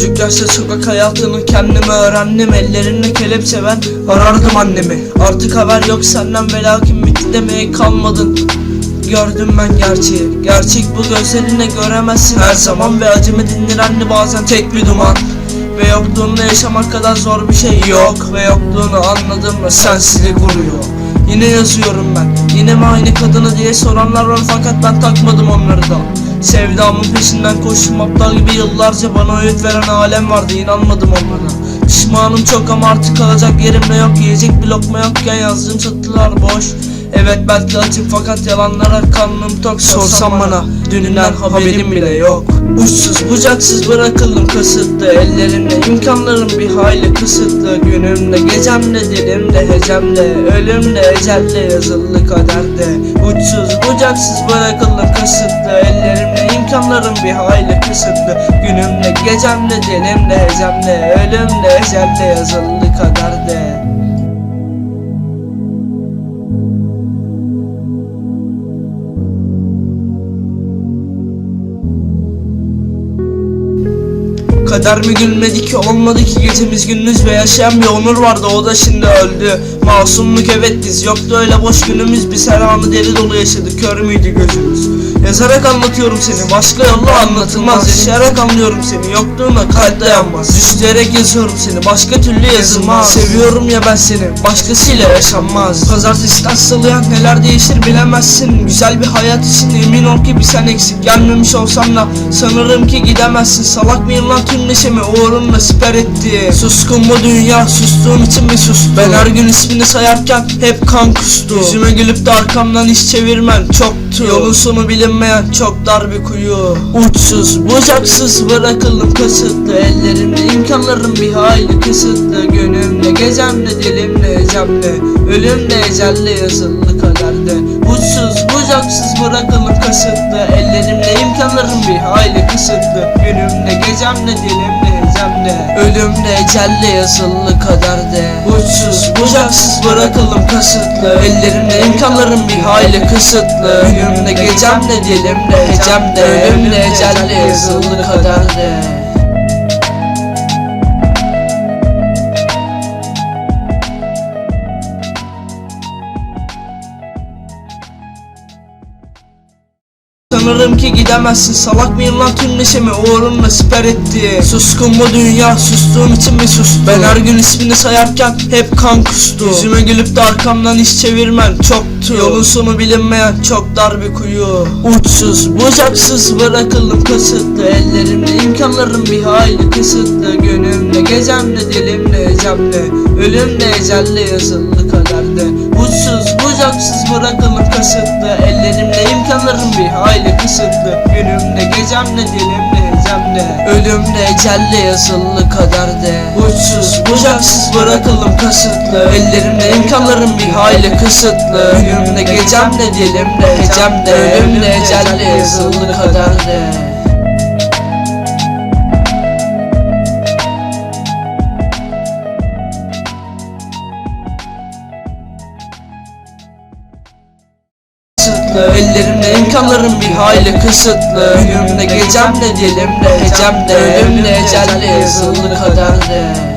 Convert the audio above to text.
Çocuk yaşta sokak hayatını kendime öğrendim. Ellerinde kelepçe ben arardım annemi. Artık haber yok senden ve lakin bitti demeye kalmadın. Gördüm ben gerçeği. Gerçek bu gözlerine göremezsin her zaman Ve acımı dindiren bazen tek bir duman. Ve yokluğunda yaşamak kadar zor bir şey yok. Ve yokluğunu anladım ve sensizlik vuruyor. Yine yazıyorum ben. Yine mi aynı kadını diye soranlar var fakat ben takmadım onları da Sevdamın peşinden koştum aptal gibi yıllarca bana öğüt veren alem vardı inanmadım onlara Pişmanım çok ama artık kalacak yerim de yok Yiyecek bir lokma yokken yazdığım satırlar boş Evet belki açım fakat yalanlara karnım tok. Sorsan bana dününden haberim bile yok. Uçsuz bucaksız bırakıldım kasıtlı Ellerimde imkanlarım bir hayli kısıtlı. Günümde gecemde dilimde hecemde Ölümde ecelle yazılı kaderde. Uçsuz bucaksız bırakıldım kasıtlı Ellerimde imkanlarım bir hayli kısıtlı. Günümde gecemde dilimde hecemde Ölümde ecelle yazılı kaderde Kader mi gülmedi ki? Olmadı ki gecemiz gündüz ve yaşayan bir onur vardı. O da şimdi öldü Masumluk evet diz yoktu öyle boş günümüz. Biz her anı deli dolu yaşadık kör müydü gözümüz? Yazarak anlatıyorum seni başka yolla anlatılmaz. Yaşayarak anlıyorum seni yokluğuna kalp dayanmaz. Düşleyerek yazıyorum seni başka türlü yazılmaz. Seviyorum ya ben seni başkasıyla yaşanmaz. Pazartesiden salıya neler değişir bilemezsin. Güzel bir hayat için emin ol ki bir sen eksik. Gelmemiş olsam da sanırım ki gidemezsin. Salak mıyım lan tüm neşemi uğrunla siper etti Suskun bu dünya sustuğum için mi sustu Ben her gün ismini sayarken hep kan kustu. Yüzüme gülüp de arkamdan iş çevirmen çoktu. Yolun sonu bilinmeyen çok dar bir kuyu. Uçsuz bucaksız bırakıldım kasıtlı. Ellerimde imkanlarım bir hayli kısıtlı. Gönlümde gecemde dilimde ecemde Ölümde ecelle yazılı kaderde. Uçsuz bucaksız bırakıldım kasıtlı. Ellerimde imkanlarım bir hayli kısıtlı. Günümde gecemde dilimde ecemde Ölümde ecelle yazılı kaderde. Uçsuz bucaksız bırakıldım kasıtlı. Ellerimde imkanlarım bir hayli kısıtlı. Günümde gecemde dilimde ecemde Ölümde ecelle yazılı kaderde Sanırım ki gidemezsin. Salak mıyım lan? Tüm neşemi uğrunla siper etti. Suskun bu dünya. Sustuğum için mi sustu Ben her gün ismini sayarken hep kan kustu. Yüzüme gülüp de arkamdan iş çevirmen çoktu. Yolun sonu bilinmeyen çok dar bir kuyu. Uçsuz bucaksız bırakıldım kasıtlı. Ellerimde imkanlarım bir hayli kısıtlı. Gönlümde gecemde dilimde ecemde. Ölümde ecelle yazılı kaderde. Uçsuz bucaksız bırakıldım kasıtlı. Ellerimde imkanlarım bir hayli kısıtlı. Günümde gecemde dilimde ecemde Ölümde ecelle yazılı kaderde. Uçsuz bucaksız bırakıldım kasıtlı. Ellerimde imkanlarım bir hayli kısıtlı. Günümde gecemde dilimde ecemde Ölümde ecelle yazılı kaderde. Kısıtlı Ellerimde imkanlarım bir hayli kısıtlı. Günümde gecemde dilimde ecemde Ölümde ecelle yazılı kaderde